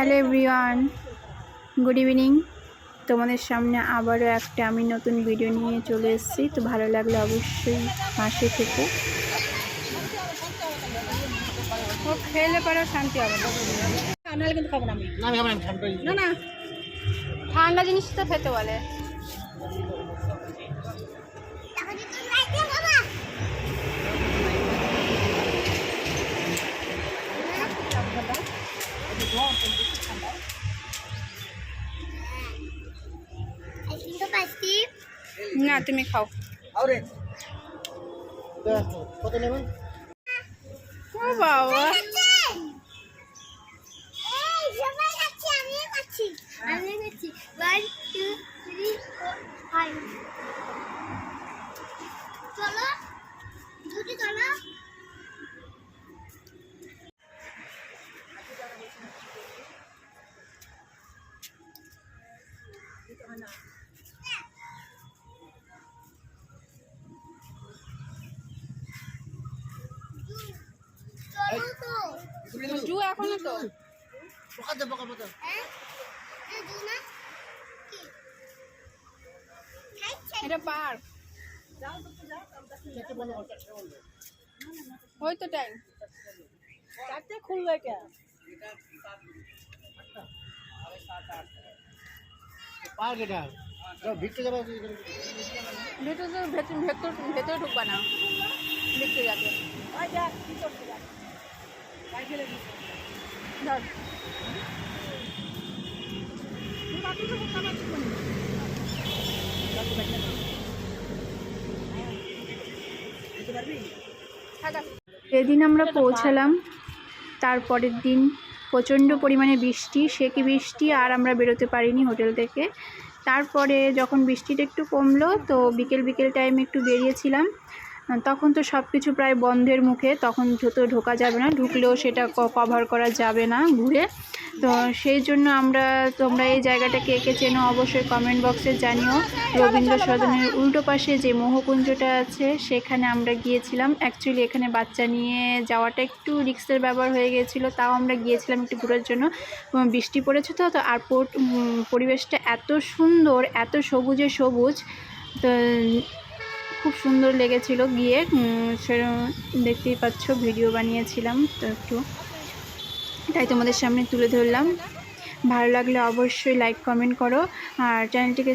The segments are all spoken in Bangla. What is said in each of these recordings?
Hello everyone good evening. তোমাদের সামনে আবারও একটা আমি নতুন ভিডিও নিয়ে চলে এসেছি। তো ভালো লাগলে অবশ্যই পাশে থেকে। খেলে পরেও শান্তি হবে। নাহলে কিন্তু খাব না না ঠান্ডা জিনিস তো খেতে বলে। না তুমি খাও। ও বাবা। জু এখনও তো। পোকা পোকা পোকা হ্যাঁ এই দু না কি খাইছে এটা পার্ক ওই তো টাইম। চারটে খুলবে এটা। পার্ক এটা যাও ভিড়তে যাবে ভেতর ভেতর ভেতর ভেতরে ঢুকবা না। দেখতে যাবে। এদিন আমরা পৌঁছালাম, তারপরের দিন প্রচণ্ড পরিমাণে বৃষ্টি সে কি বৃষ্টি, আর আমরা বেরোতে পারিনি হোটেল থেকে। তারপরে যখন বৃষ্টিটা একটু কমলো, তো বিকেল বিকেল টাইমে একটু বেরিয়েছিলাম। তখন তো সব কিছু প্রায় বন্ধের মুখে তখন যত ঢোকা যাবে না ঢুকলেও সেটা কভার করা যাবে না ঘুরে। তো সেই জন্য আমরা তোমরা এই জায়গাটা কে কে চেনো অবশ্যই কমেন্ট বক্সে জানিও। রবীন্দ্র সদনের উল্টো পাশে যে মোহকুঞ্জটা আছে সেখানে আমরা গিয়েছিলাম। অ্যাকচুয়ালি এখানে বাচ্চা নিয়ে যাওয়াটা একটু রিক্সের ব্যবহার হয়ে গিয়েছিল তাও আমরা গিয়েছিলাম একটু ঘোরার জন্য। বৃষ্টি পড়েছে তো তো আর পরিবেশটা এত সুন্দর এত সবুজে সবুজ। তো খুব সুন্দর লেগেছিল গিয়ে। দেখতেই পাচ্ছ, ভিডিও বানিয়েছিলাম, তো একটু। তাই তোমাদের সামনে তুলে ধরলাম। ভালো লাগলে অবশ্যই লাইক কমেন্ট করো। আর চ্যানেলটিকে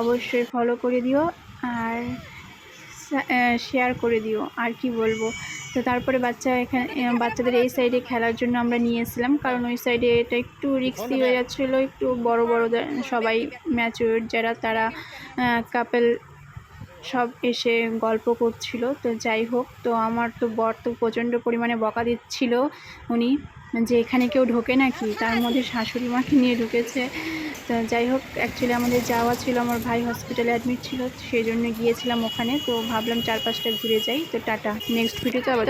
অবশ্যই ফলো করে দিও। আর শেয়ার করে দিও। আর কি বলব? তো তারপরে বাচ্চা এখানে বাচ্চাদের এই সাইডে খেলার জন্য আমরা নিয়েছিলাম কারণ ওই সাইডে এটা একটু রিক্সি হয়ে যাচ্ছিল, একটু বড় বড় সবাই ম্যাচিওর যারা তারা কাপেল সব এসে গল্প করছিল। তো যাই হোক, তো আমার তো বর তো প্রচণ্ড পরিমাণে বকা দিচ্ছিল উনি যে এখানে কেউ ঢোকে নাকি? তার মধ্যে শাশুড়ি মাকে নিয়ে ঢুকেছে। তো যাই হোক অ্যাকচুয়ালি আমাদের যাওয়া ছিল, আমার ভাই হসপিটালে অ্যাডমিট ছিল, সেই জন্য গিয়েছিলাম ওখানে। তো ভাবলাম চার পাঁচটা ঘুরে যাই। তো টাটা নেক্সট ভিডিওতে আবার